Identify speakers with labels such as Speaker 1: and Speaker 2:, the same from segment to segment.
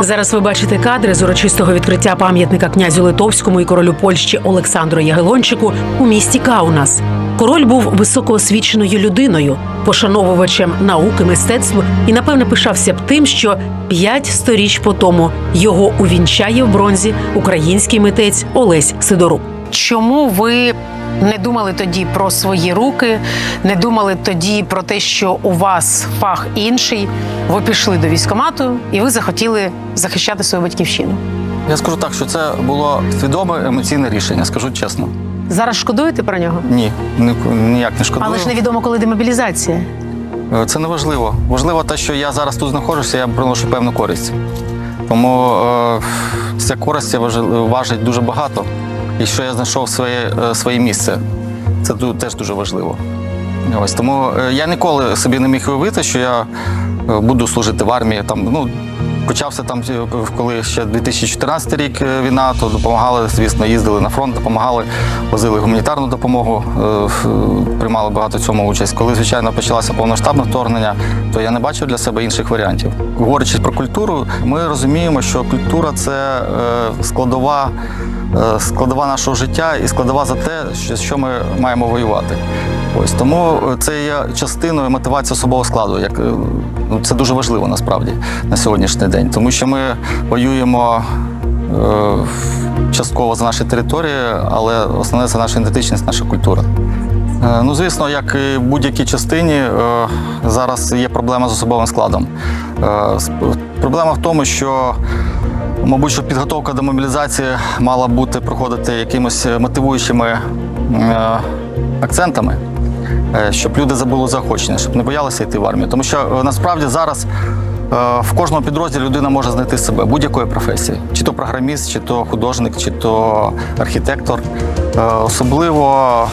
Speaker 1: Зараз ви бачите кадри з урочистого відкриття пам'ятника князю Литовському і королю Польщі Олександру Ягелончику у місті Каунас. Король був високоосвіченою людиною, пошановувачем науки, мистецтв і напевне пишався б тим, що п'ять сторіч по тому його увінчає в бронзі український митець Олесь Сидорук. Чому ви не думали тоді про свої руки, не думали тоді про те, що у вас фах інший? Ви пішли до військкомату і ви захотіли захищати свою батьківщину.
Speaker 2: Я скажу так, що це було свідоме емоційне рішення, скажу чесно.
Speaker 1: Зараз шкодуєте про нього?
Speaker 2: Ні, ні- ніяк не шкодую.
Speaker 1: Але ж невідомо, коли демобілізація.
Speaker 2: Е, Це не важливо. Важливо те, що я зараз тут знаходжуся, я приношу певну користь. Тому е, ця користь важить дуже багато. І що я знайшов своє, е, своє місце. Це теж дуже важливо. Ось тому е, я ніколи собі не міг уявити, що я е, буду служити в армії. Там, ну, почався там, е, коли ще 2014 рік е, війна, то допомагали, звісно, їздили на фронт, допомагали, возили гуманітарну допомогу, е, приймали багато цьому участь. Коли, звичайно, почалося повноштабне вторгнення, то я не бачив для себе інших варіантів. Говорячи про культуру, ми розуміємо, що культура це складова, складова нашого життя і складова за те, що- ми маємо воювати. Ось тому це є частиною мотивації особового складу. Як ну, це дуже важливо насправді на сьогоднішній день, тому що ми воюємо. е, Частково за наші території, але основне це наша ідентичність, наша культура. Е, Ну, звісно, як і в будь-якій частині, е, зараз є проблема з особовим складом. Проблема в тому, що, мабуть, що підготовка до мобілізації мала бути проходити якимось мотивуючими акцентами, щоб люди забули заохочення, щоб не боялися йти в армію. Тому що насправді зараз. Е, В кожному підрозділі людина може знайти себе будь-якої професії, чи то програміст, чи то художник, чи то архітектор. Е, Особливо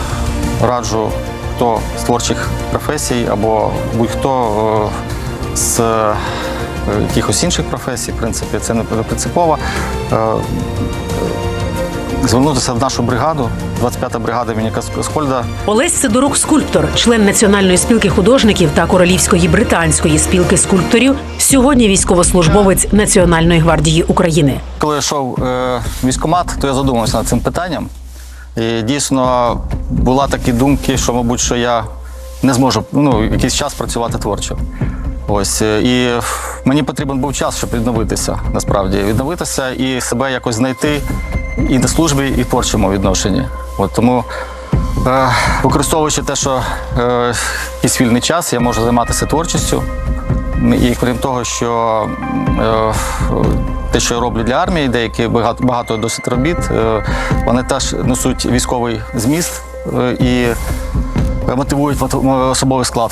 Speaker 2: раджу, хто з творчих професій або будь-хто е, з якихось інших професій, в принципі, це не принципово. Звернутися в нашу бригаду, 25-та бригада імені Скольда.
Speaker 1: Олесь Сидорук скульптор, член Національної спілки художників та Королівської британської спілки скульпторів. Сьогодні військовослужбовець Національної гвардії України.
Speaker 2: Коли я йшов е, в військкомат, то я задумався над цим питанням. І дійсно була такі думки, що, мабуть, що я не зможу ну, якийсь час працювати творчо. Ось е, і мені потрібен був час, щоб відновитися, насправді відновитися і себе якось знайти і на службі, і в творчому відношенні. От тому, е, використовуючи те, що е, якийсь вільний час, я можу займатися творчістю. І крім того, що е, те, що я роблю для армії, деякі багато, багато досить робіт, е, вони теж несуть військовий зміст е, і мотивують особовий склад.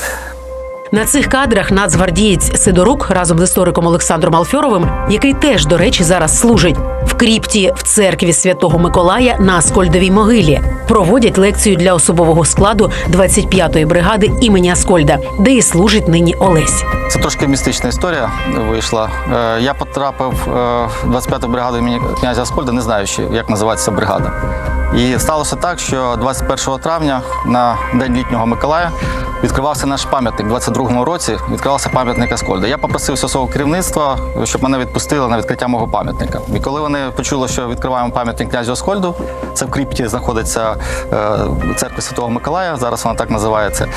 Speaker 1: На цих кадрах нацгвардієць Сидорук разом з істориком Олександром Алфьоровим, який теж, до речі, зараз служить в кріпті в церкві Святого Миколая на Аскольдовій могилі, проводять лекцію для особового складу 25-ї бригади імені Аскольда, де і служить нині Олесь.
Speaker 2: Це трошки містична історія вийшла. Е, Я потрапив е, в 25-ту бригаду імені князя Аскольда, не знаючи, як називається бригада. І сталося так, що 21 травня на День літнього Миколая відкривався наш пам'ятник. У 22-му році відкривався пам'ятник Аскольда. Я попросив свого керівництва, щоб мене відпустили на відкриття мого пам'ятника. І коли вони почули, що відкриваємо пам'ятник князю Аскольду, це в кріпті знаходиться е, церква Святого Миколая, зараз вона так називається.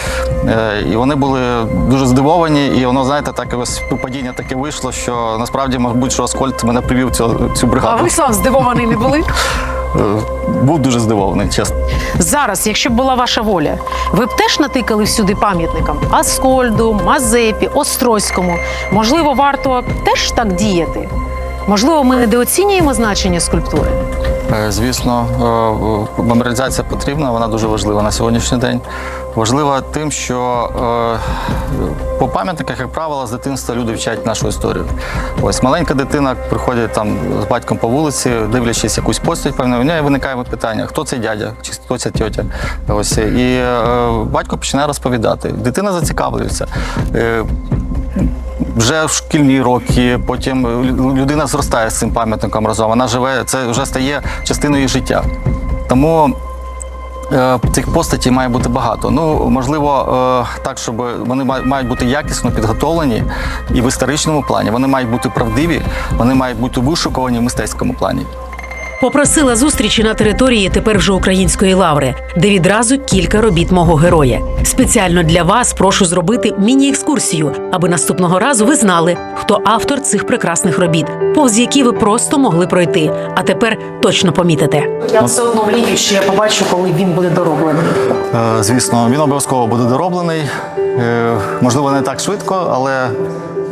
Speaker 2: Е, І вони були дуже здивовані, і воно, знаєте, так ось падіння таке вийшло, що насправді, мабуть, що Аскольд мене привів цю, цю бригаду.
Speaker 1: сам здивований не були?
Speaker 2: Е, Був дуже здивований, чесно.
Speaker 1: Зараз, якщо б була ваша воля, ви б теж натикали всюди пам'ятникам Аскольду, Мазепі, Острозькому. Можливо, варто теж так діяти. Можливо, ми недооцінюємо значення скульптури.
Speaker 2: Е, Звісно, е, меморіалізація потрібна, вона дуже важлива на сьогоднішній день. Важлива тим, що е, по пам'ятниках, як правило, з дитинства люди вчать нашу історію. Ось маленька дитина приходить там з батьком по вулиці, дивлячись якусь постать, певно, у неї виникає питання, хто цей дядя, чи хто ця тьотя. Ось і е, батько починає розповідати. Дитина зацікавлюється. Е, вже в шкільні роки, потім людина зростає з цим пам'ятником разом. Вона живе, це вже стає частиною її життя. Тому Цих постатей має бути багато. Ну, можливо, е, так, щоб вони мають бути якісно підготовлені і в історичному плані. Вони мають бути правдиві, вони мають бути вишукувані в мистецькому плані.
Speaker 1: Попросила зустрічі на території тепер вже української лаври, де відразу кілька робіт мого героя. Спеціально для вас прошу зробити міні-екскурсію, аби наступного разу ви знали, хто автор цих прекрасних робіт, повз які ви просто могли пройти. А тепер точно помітите. Я все одно мрію, що я побачу, коли він буде дороблений.
Speaker 2: Е, Звісно, він обов'язково буде дороблений. Е, Можливо, не так швидко, але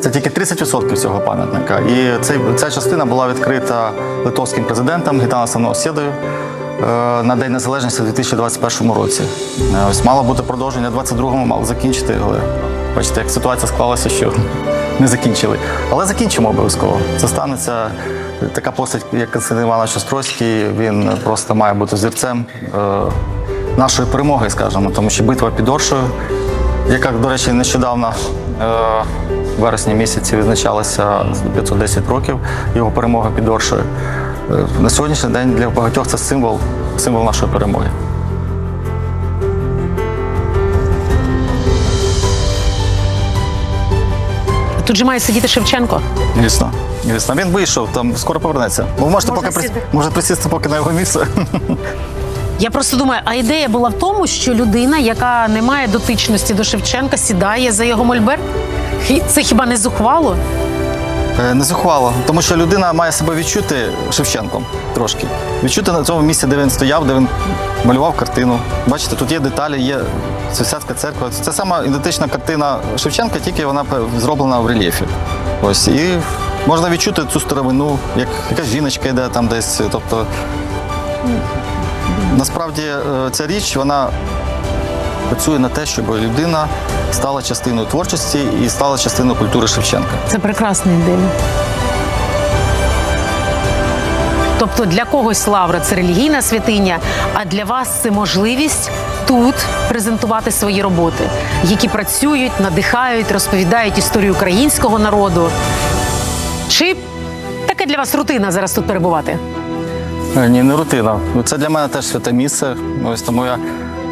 Speaker 2: це тільки 30% цього пам'ятника. І цей, ця частина була відкрита литовським президентом Гітанасом Новосєдою е, на День Незалежності у 2021 році. Е, Ось мало бути продовження, в 22-му мало закінчити, але бачите, як ситуація склалася, що не закінчили. Але закінчимо обов'язково. Це станеться. Така постать, як Константин Іванович Острозький, він просто має бути зірцем е, нашої перемоги, скажімо, тому що битва під Оршею, яка, до речі, нещодавно е, в вересні місяці відзначалася 510 років його перемоги під Оршею. Е, На сьогоднішній день для багатьох це символ, символ нашої перемоги.
Speaker 1: Тут же має сидіти Шевченко.
Speaker 2: Звісно. Звісно. Він вийшов, там скоро повернеться. Ви можете
Speaker 1: Можна
Speaker 2: поки
Speaker 1: сіти?
Speaker 2: може присісти поки на його місце.
Speaker 1: Я просто думаю, а ідея була в тому, що людина, яка не має дотичності до Шевченка, сідає за його мольберт. Це хіба не зухвало?
Speaker 2: Е, Не зухвало, тому що людина має себе відчути Шевченком трошки. Відчути на цьому місці, де він стояв, де він малював картину. Бачите, тут є деталі, є Святська церква. Це сама ідентична картина Шевченка, тільки вона зроблена в рельєфі. Ось і можна відчути цю старовину, як якась жіночка йде там десь. Тобто, насправді е, ця річ вона працює на те, щоб людина стала частиною творчості і стала частиною культури Шевченка.
Speaker 1: Це прекрасна ідея. Тобто для когось лавра це релігійна святиня, а для вас це можливість тут презентувати свої роботи, які працюють, надихають, розповідають історію українського народу. Чи таке для вас рутина зараз тут перебувати?
Speaker 2: Е, Ні, не рутина. Це для мене теж святе місце. Ось тому я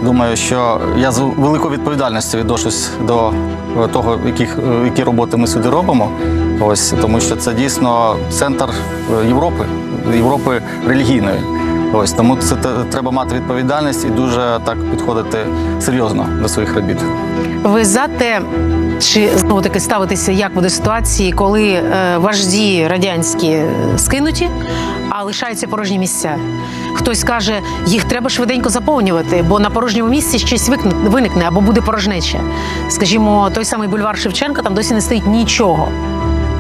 Speaker 2: думаю, що я з великою відповідальністю відношусь до е, того, яких, е, які роботи ми сюди робимо. Ось тому, що це дійсно центр Європи, Європи релігійної. Ось тому це треба мати відповідальність і дуже так підходити серйозно до своїх робіт.
Speaker 1: Ви за те, чи знову таки ставитися, як буде ситуації, коли е, вожді радянські е, скинуті, а лишаються порожні місця? Хтось каже, їх треба швиденько заповнювати, бо на порожньому місці щось виникне або буде порожнеча. Скажімо, той самий бульвар Шевченка, там досі не стоїть нічого.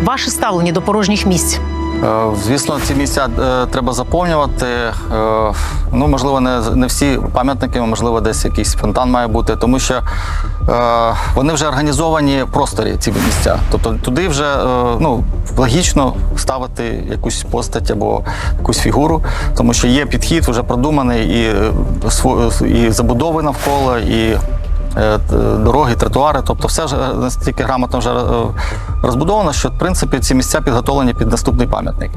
Speaker 1: Ваше ставлення до порожніх місць.
Speaker 2: Е, Звісно, ці місця е, треба заповнювати. Е, Ну, можливо, не, не всі пам'ятники, можливо, десь якийсь фонтан має бути, тому що вони вже організовані в просторі, ці місця. Тобто туди вже ну, логічно ставити якусь постать або якусь фігуру, тому що є підхід вже продуманий і, і забудови навколо, і дороги, тротуари, тобто все вже настільки грамотно вже е, розбудовано, що в принципі ці місця підготовлені під наступний пам'ятник.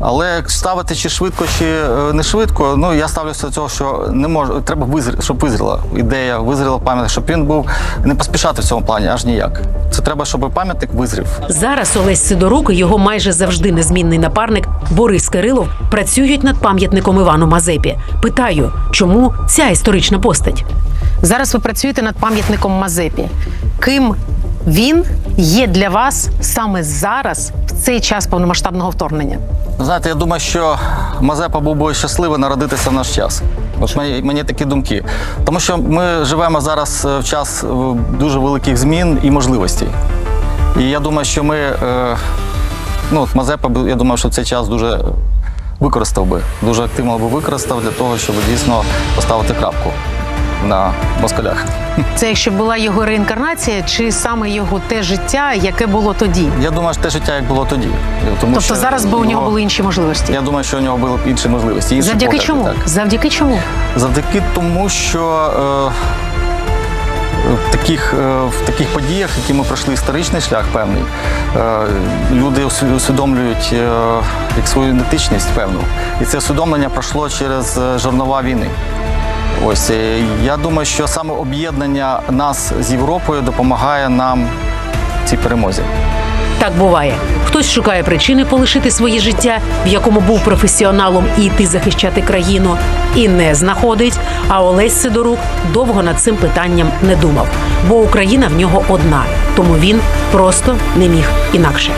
Speaker 2: Але ставити чи швидко, чи е, не швидко, ну я ставлюся до цього, що не може треба визрі, щоб визріла ідея, визріла пам'ятник, щоб він був не поспішати в цьому плані аж ніяк. Це треба, щоб пам'ятник визрів.
Speaker 1: Зараз Олесь Сидорук і його майже завжди незмінний напарник Борис Кирилов працюють над пам'ятником Івану Мазепі. Питаю, чому ця історична постать? Зараз ви працюєте над пам'ятником Мазепі. Ким він є для вас саме зараз, в цей час повномасштабного вторгнення?
Speaker 2: Знаєте, я думаю, що Мазепа був би щасливий народитися в наш час. От мені, мені такі думки. Тому що ми живемо зараз е, в час е, дуже великих змін і можливостей. І я думаю, що ми, е, ну, Мазепа, я думаю, що цей час дуже використав би, дуже активно би використав для того, щоб дійсно поставити крапку на москалях.
Speaker 1: Це якщо була його реінкарнація, чи саме його те життя, яке було тоді?
Speaker 2: Я думаю, що те життя, як було тоді. Тому
Speaker 1: Тобто
Speaker 2: що
Speaker 1: зараз би у нього були інші можливості.
Speaker 2: Я думаю, що у нього були інші можливості. інші
Speaker 1: Завдяки
Speaker 2: погляди,
Speaker 1: чому?
Speaker 2: так.
Speaker 1: Завдяки чому?
Speaker 2: Завдяки тому, що е, в таких, е, в таких подіях, які ми пройшли історичний шлях певний, е, люди усвідомлюють е, як свою ідентичність певну. І це усвідомлення пройшло через жорнова війни. Ось е, я думаю, що саме об'єднання нас з Європою допомагає нам в цій перемозі.
Speaker 1: Так буває. Хтось шукає причини полишити своє життя, в якому був професіоналом і йти захищати країну, і не знаходить. А Олесь Сидорук довго над цим питанням не думав, бо Україна в нього одна, тому він просто не міг інакше.